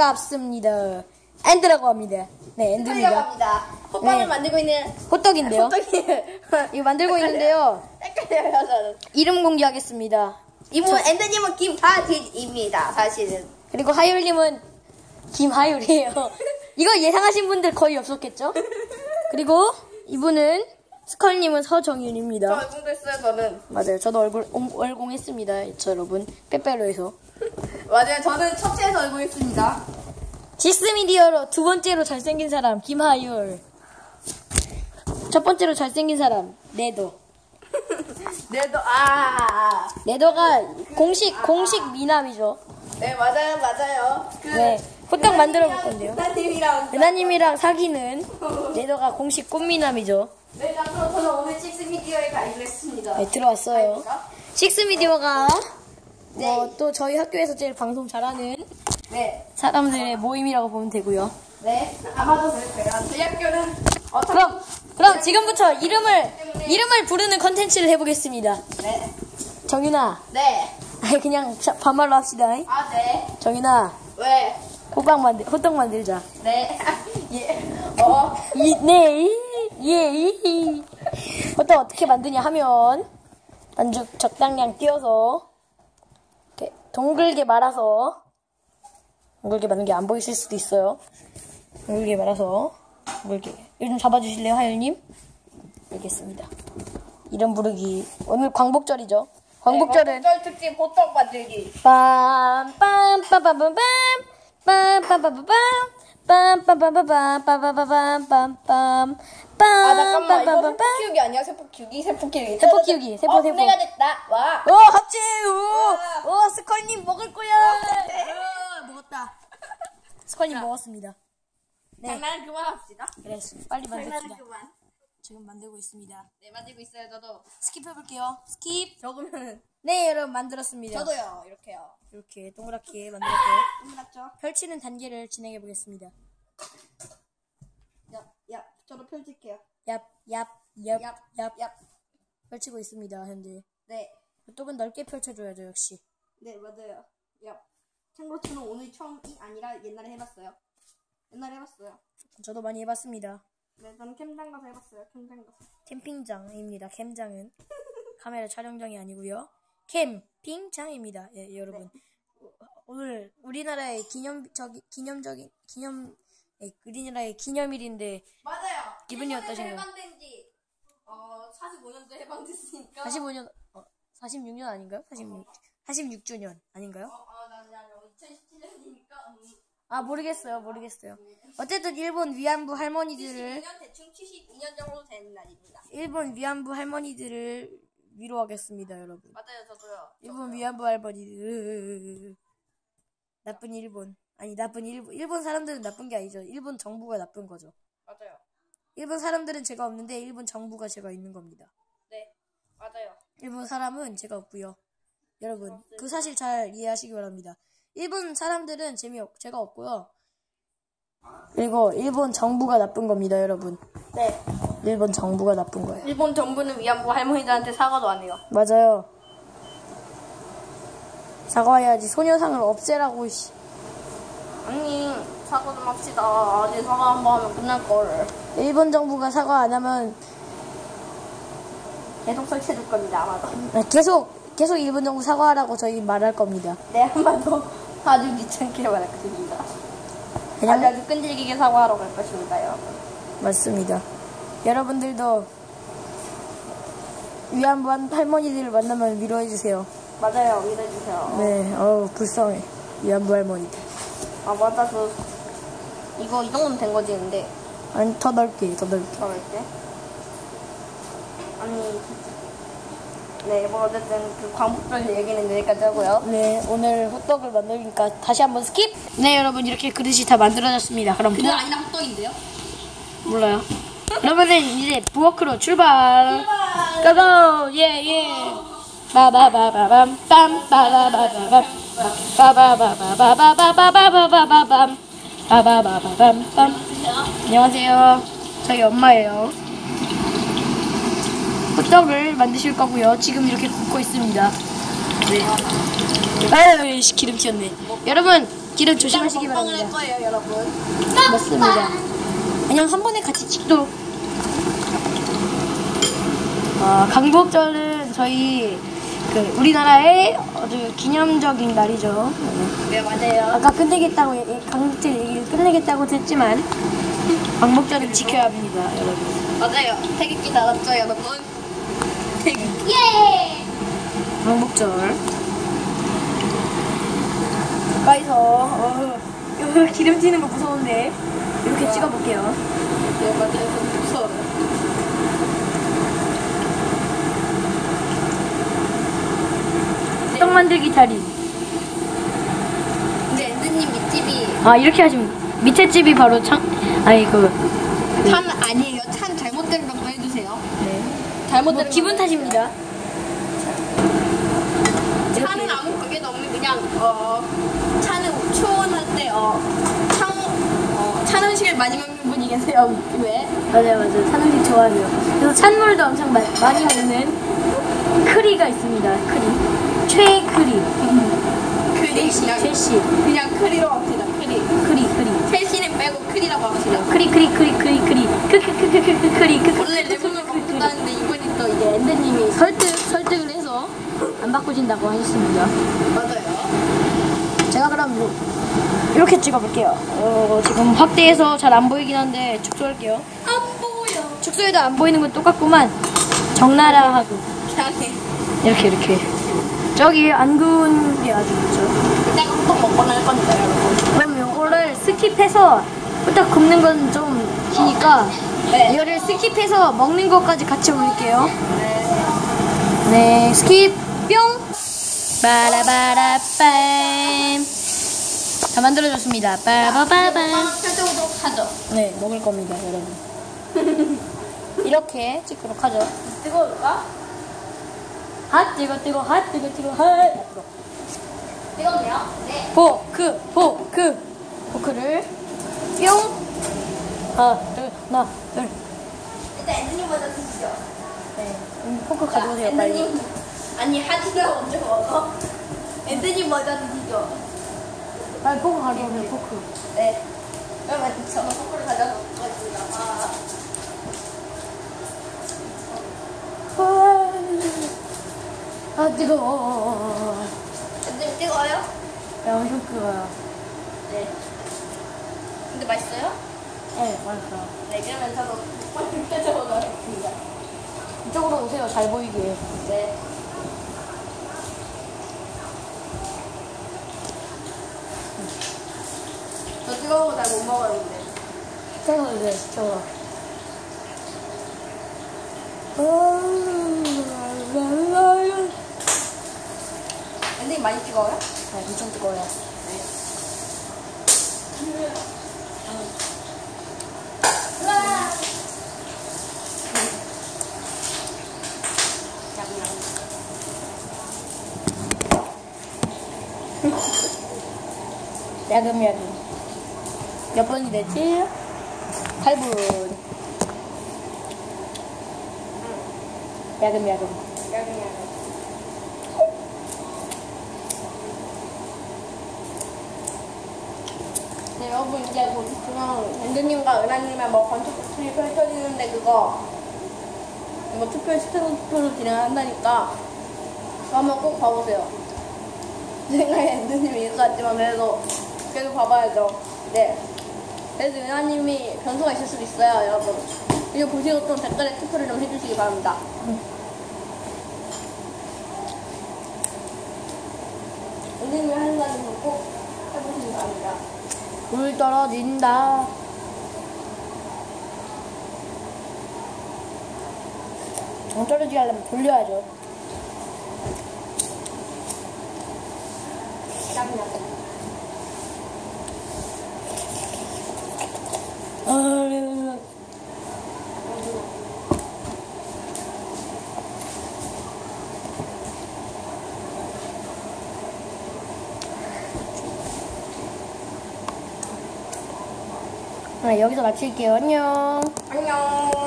반갑습니다. 앤드라고 합니다. 네, 앤드입니다. 합니다. 호빵을 네. 만들고 있는 호떡인데요. 호떡이 이거 만들고 있는데요. 헷갈려요 저는. 이름 공개하겠습니다. 이분 앤드님은 김하진입니다. 사실은. 그리고 하율님은 김하율이에요. 이거 예상하신 분들 거의 없었겠죠? 그리고 이분은 스컬님은 저 서정윤입니다. 얼굴 됐어요 저는. 맞아요. 저도 얼굴 옹- 얼공했습니다. 저 여러분 빼빼로에서 맞아요. 저는 첫째에서 얼굴 했습니다. 지스미디어로 두 번째로 잘생긴 사람 김하율. 첫 번째로 잘생긴 사람 네도. 네도 아. 네도가 공식 공식 미남이죠. 네 맞아요 맞아요. 그 네, 호떡 만들어 볼 건데요. 은하님이랑 사귀는 네도가 공식 꽃미남이죠. 네, 자, 그럼 저는 오늘 식스 미디어에 가입을 했습니다. 네, 들어왔어요. 식스미디어가 네. 어, 또 저희 학교에서 제일 방송 잘하는 네, 사람들의 모임이라고 보면 되고요. 네. 아마도 그랬어요. 저희 학교는 어떤 그럼 그럼 지금부터 이름을 이름을 부르는 컨텐츠를 해보겠습니다. 네, 정윤아, 네, 아니 그냥 자- 반말로 합시다. 아, 네, 정윤아, 왜, 호빵 만들 호떡 만들자. 네, 예, 어, 이, 네, 예, 이. 호떡 어떻게 만드냐 하면 반죽 적당량 띄워서 이렇게 동글게 말아서 동글게 말는 게 안 보이실 수도 있어요. 동글게 말아서 동글게 요즘 잡아주실래요, 하율님? 알겠습니다. 이름 부르기 오늘 광복절이죠. 광복절은 절 특집 호떡 만들기. 빰빰빰빰빰빰 빰 빰빰빰빰빰 빰빰빰빰빰빰빰빰빰빰 아, 잠깐만, 이거 세포 빰빰빰빰 키우기 아니야? 세포 키우기, 세포 키우기. 세포 키우기, 세포, 어, 세포. 내가 됐다. 와. 오 합체 오, 오 스컬님 먹을 거야 오, 먹었다 스컬님 먹었습니다 네 장난 그만합시다. 그래 빨리 장난 만듭시다 그만. 지금 만들고 있습니다 네, 만들고 있어요, 저도. 스킵해볼게요 스킵 적으면. 네 여러분 만들었습니다 저도요, 이렇게요. 이렇게 동그랗게 만들었고요 끝났죠? 펼치는 단계를 진행해 보겠습니다 야, 야, 저도 펼칠게요. 얍, 얍, 얍, 얍, 얍, 얍. 펼치고 있습니다, 현재. 네, 호떡은 넓게 펼쳐줘야죠, 역시. 네, 맞아요. 야, 참고로 저는 오늘 처음이 아니라 옛날에 해봤어요. 옛날에 해봤어요. 저도 많이 해봤습니다. 네, 저는 캠장 가서 해봤어요. 캠장 가서. 캠핑장입니다, 캠장은. 카메라 촬영장이 아니고요 캠핑장입니다, 예, 여러분. 오- 오늘 우리나라의 기념, 저기, 기념적인, 기념, 예, 우리나라의 기념일인데, 맞아요. 기분이 어떠신가요? 해방된지 어 45년도 해방됐으니까. 45년, 어, 46년 아닌가요? 46, 46주년 아닌가요? 어 어나나 2017년이니까. 음. 아, 모르겠어요, 모르겠어요. 어쨌든 일본 위안부 할머니들을 72년 대충 72년 정도 된 날입니다. 일본 위안부 할머니들을 위로하겠습니다, 여러분. 맞아요, 저도요. 일본 위안부 할머니들. 나쁜 일본. 아니, 나쁜 일본. 일본 사람들은 나쁜 게 아니죠. 일본 정부가 나쁜 거죠. 맞아요. 일본 사람들은 제가 없는데, 일본 정부가 제가 있는 겁니다. 네, 맞아요. 일본 사람은 제가 없고요. 여러분, 그 사실 잘 이해하시기 바랍니다. 일본 사람들은 재미없, 제가 없고요. 그리고 일본 정부가 나쁜 겁니다, 여러분. 네. 일본 정부가 나쁜 거예요. 일본 정부는 위안부 할머니들한테 사과도 안 해요. 맞아요. 사과해야지. 소녀상을 없애라고, 씨. 아니 사과 좀 합시다. 아직 사과 한 번 하면 끝날 걸. 일본 정부가 사과 안 하면 계속 설치해둘 겁니다 아마도. 아, 계속, 계속 일본 정부 사과하라고 저희 말할 겁니다. 네, 한번더 아주 귀찮게 말할 것입니다. 아주 그냥, 아주 끈질기게 사과하러 갈 것입니다, 여러분. 맞습니다. 여러분들도 위안부 한- 할머니들을 만나면 위로해주세요. 맞아요, 믿어주세요. 네, 어우, 불쌍해. 위안부 할머니들. 아, 맞아, 그, 이거 이 정도면 된 거지, 근데. 아니, 더 넓게, 더 넓게. 저럴 때. 아니, 네, 뭐, 어쨌든, 그 광복절 얘기는 여기까지 하고요. 네, 오늘 호떡을 만들니까 다시 한번 스킵! 네, 여러분, 이렇게 그릇이 다 만들어졌습니다. 그럼 부... 아니라 호떡인데요? 몰라요. 그러면은 이제 부엌으로 출발! 고고! 예, 예! 바바바바밤, 빰, 바바바바밤, 바바바바바바바바바바밤, 바바바바밤, 빰. 안녕하세요. 저희 엄마예요. 호떡을 만드실 거고요. 지금 이렇게 굽고 있습니다. 네. 아유, 씨, 기름 튀었네. 여러분, 찍기를 조심하시기 먹방을 할 바랍니다. 거예요, 여러분. 맞습니다. 그냥 한 번에 같이 찍도록. 아, 강복절은 저희 그 우리나라의 아주 기념적인 날이죠. 네, 맞아요. 아까 끝내겠다고 얘- 강복절 얘기를 끝내겠다고 했지만 강복절은 지켜야 합니다, 여러분. 맞아요. 태극기 달았죠, 여러분? 태극. 예! 강복절. 가까이서 어, 이거 기름 튀는 거 무서운데 이렇게 찍어볼게요. 네, 맞아요. 좀 무서워요. 떡 만들기 달인. 근데 엔드님 밑집이 아 이렇게 하시면 밑에 집이 바로 창 아니 그찬 아니에요. 찬 잘못된 정도 해주세요. 네. 잘못된 뭐 기분 탓입니다. 차는 아무 관계도 없는 그냥 어 차는 초원할 때어 창 어, 찬 음식을 많이 먹는 분이 계세요. 왜? 맞아요 맞아요 찬 음식 좋아해요. 그래서 찬물도 엄청 마, 많이 먹는 크리가 있습니다. 크리 최크리 크리 그냥 최씨 그냥 크리로 합시다. 크리. 크리 크리 첼시는 빼고 크리라고 합시다. 크리 크리 크리 크리 크리 크크크크크크 크리 크크 원래 레몬을 먹는다는데 이번이 또 이제 엔드님이 설득 설득을 해서 안 바꾸신다고 하셨습니다. 맞아요. 제가 그럼 요, 이렇게 찍어볼게요. 어, 지금 확대해서 잘 안 보이긴 한데 축소할게요. 안 보여. 축소해도 안 보이는 건 똑같구만. 적나라 하고 이상해. 이렇게 이렇게. 저기 안 구운 게 아주 있죠. 이따가 한번 먹거나 할 겁니다, 여러분. 그럼 요거를 스킵해서 후딱 굽는 건 좀 기니까 네. 이거를 스킵해서 먹는 것까지 같이 올릴게요. 네, 스킵 뿅. 바라바라빰. 다 만들어졌습니다. 빠바바밤. 펴도록 하죠. 네, 먹을 겁니다, 여러분. 이렇게 찍도록 하죠. 뜨거울까? 핫 뜨거 뜨거 핫 뜨거 뜨거 핫 뜨거. 뜨겁네요. 네. 포크 포크 포크를 뿅. 하나 둘 하나 둘. 일단 엔드님 먼저 드시죠. 네, 음, 포크 가져오세요 빨리. 엔드님. 아니, 하지가 먼저 먹어. 엔드님 먼저 드시죠. 빨리 포크 가져오세요 포크. 네. 그러면 저는 선물을 가져서 먹겠습니다. 아. 아 뜨거워. 엔드님 뜨거워요? 야 엄청 뜨거워요. 네. 근데 맛있어요? 네, 맛있어요. 네, 그러면 저도 선물 가져오도록 하겠습니다. 이쪽으로 오세요 잘 보이게. 네. 저 뜨거운 거 잘 못 먹어요, 근데. 뜨거워 네, 뜨거워. 엔드님 많이 뜨거워요? 네, 엄청 뜨거워요. 야금야금. 몇 분이 됐지? 8분. 야금야금. 네, 여러분 이제 곧 있으면 엔드님과 은하님의 뭐 건축 투표 펼쳐지는데 그거 뭐 투표 스탠드 투표를 진행한다니까 한번 꼭 봐보세요. 제 생각에 엔드님이 이길 것 같지만 그래도 그래도 봐봐야죠. 네. 그래도 은하님이 변수가 있을 수도 있어요, 여러분. 이거 보시고 좀 댓글에 투표를 좀 해주시기 바랍니다. 은하님이 하는 거는 꼭 해보시기 바랍니다. 물 떨어진다. 정 떨어지게 하려면 돌려야죠. 아, 네, 여기서 마칠게요. 안녕. 안녕.